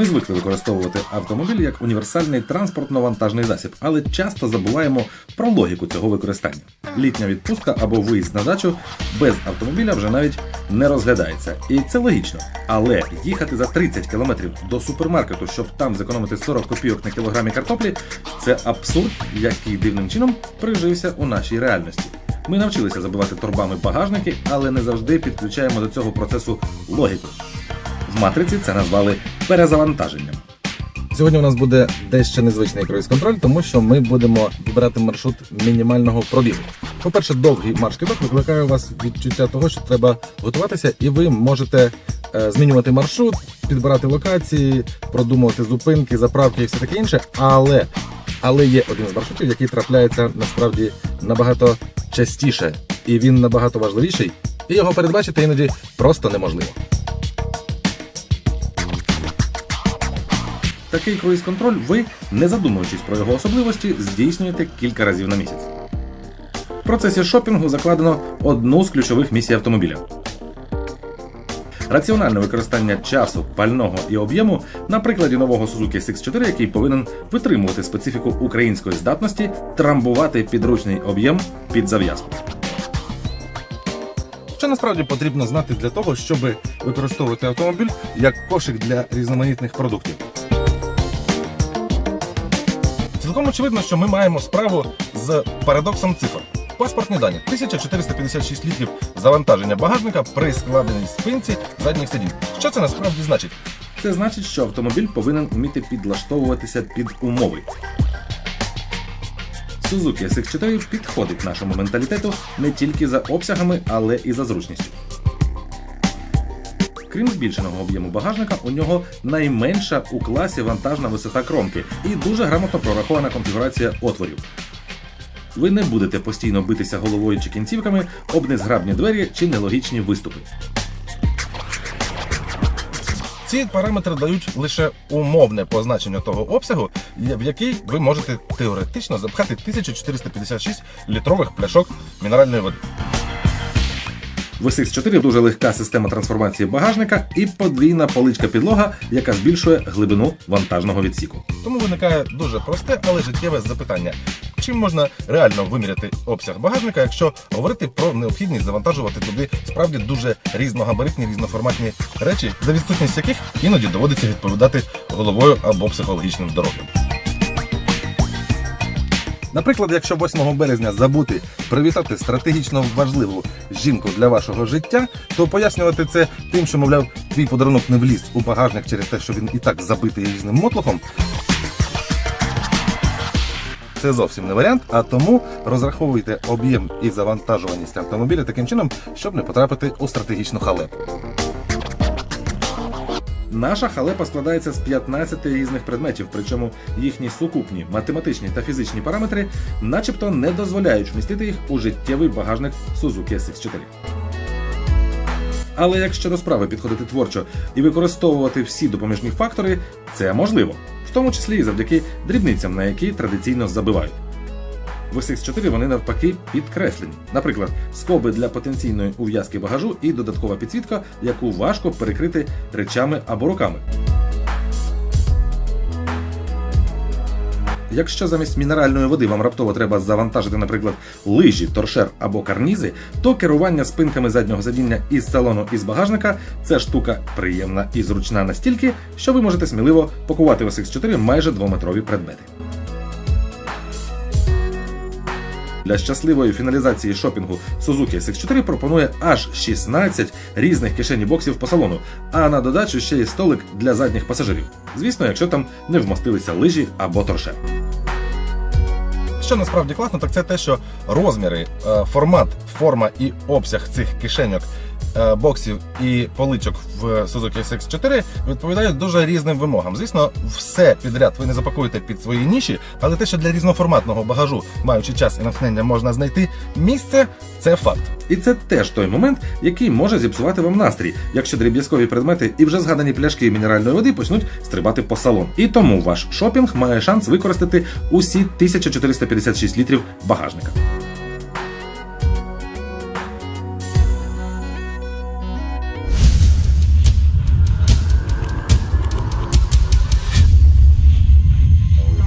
Ми звикли використовувати автомобіль як універсальний транспортно-вантажний засіб, але часто забуваємо про логіку цього використання. Літня відпустка або виїзд на дачу без автомобіля вже навіть не розглядається. І це логічно. Але їхати за 30 кілометрів до супермаркету, щоб там зекономити 40 копійок на кілограмі картоплі, це абсурд, який дивним чином прижився у нашій реальності. Ми навчилися забивати торбами багажники, але не завжди підключаємо до цього процесу логіку. В матриці це назвали перезавантаженням. Сьогодні у нас буде дещо незвичний круїз-контроль, тому що ми будемо вибирати маршрут мінімального пробігу. По-перше, довгий марш кидок викликає у вас відчуття того, що треба готуватися, і ви можете е, змінювати маршрут, підбирати локації, продумувати зупинки, заправки і все таке інше. Але, але є один з маршрутів, який трапляється насправді набагато частіше, і він набагато важливіший, і його передбачити іноді просто неможливо. Такий круїз-контроль ви, не задумуючись про його особливості, здійснюєте кілька разів на місяць. В процесі шопінгу закладено одну з ключових місій автомобіля. Раціональне використання часу, пального і об'єму на прикладі нового Suzuki SX4, який повинен витримувати специфіку української здатності, трамбувати підручний об'єм під зав'язку. Що насправді потрібно знати для того, щоб використовувати автомобіль як кошик для різноманітних продуктів? Цілком очевидно, що ми маємо справу з парадоксом цифр. Паспортні дані 1456 літрів завантаження багажника при складеній спинці задніх сидінь. Що це насправді значить? Це значить, що автомобіль повинен вміти підлаштовуватися під умови. Suzuki SX4 підходить нашому менталітету не тільки за обсягами, але і за зручністю. Крім збільшеного об'єму багажника, у нього найменша у класі вантажна висота кромки і дуже грамотно прорахована конфігурація отворів. Ви не будете постійно битися головою чи кінцівками об незграбні двері чи нелогічні виступи. Ці параметри дають лише умовне позначення того обсягу, в який ви можете теоретично запхати 1456 літрових пляшок мінеральної води. В SX4 дуже легка система трансформації багажника і подвійна поличка підлога, яка збільшує глибину вантажного відсіку. Тому виникає дуже просте, але життєве запитання: чим можна реально виміряти обсяг багажника, якщо говорити про необхідність завантажувати туди справді дуже різногабаритні, різноформатні речі, за відсутність яких іноді доводиться відповідати головою або психологічним здоров'ям. Наприклад, якщо 8 березня забути привітати стратегічно важливу жінку для вашого життя, то пояснювати це тим, що, мовляв, твій подарунок не вліз у багажник через те, що він і так забитий різним мотлохом, це зовсім не варіант, а тому розраховуйте об'єм і завантажуваність автомобіля таким чином, щоб не потрапити у стратегічну халепу. Наша халепа складається з 15 різних предметів, причому їхні сукупні математичні та фізичні параметри, начебто, не дозволяють вмістити їх у життєвий багажник Suzuki SX4. Але якщо до справи підходити творчо і використовувати всі допоміжні фактори, це можливо, в тому числі і завдяки дрібницям, на які традиційно забивають. В SX4 вони навпаки підкреслені. Наприклад, скоби для потенційної ув'язки багажу і додаткова підсвітка, яку важко перекрити речами або руками. Якщо замість мінеральної води вам раптово треба завантажити, наприклад, лижі, торшер або карнізи, то керування спинками заднього сидіння із салону із багажника це штука приємна і зручна настільки, що ви можете сміливо пакувати в SX4 майже двометрові предмети. Для щасливої фіналізації шопінгу Suzuki SX4 пропонує аж 16 різних кишені боксів по салону, а на додачу ще й столик для задніх пасажирів. Звісно, якщо там не вмостилися лижі або торше. Що насправді класно, так це те, що розміри, е, формат, форма і обсяг цих кишеньок, боксів і поличок в Suzuki SX4 відповідають дуже різним вимогам. Звісно, все підряд ви не запакуєте під свої ніші, але те, що для різноформатного багажу, маючи час і натхнення, можна знайти місце, це факт. І це теж той момент, який може зіпсувати вам настрій, якщо дріб'язкові предмети і вже згадані пляшки мінеральної води почнуть стрибати по салон. І тому ваш шопінг має шанс використати усі 1456 літрів багажника.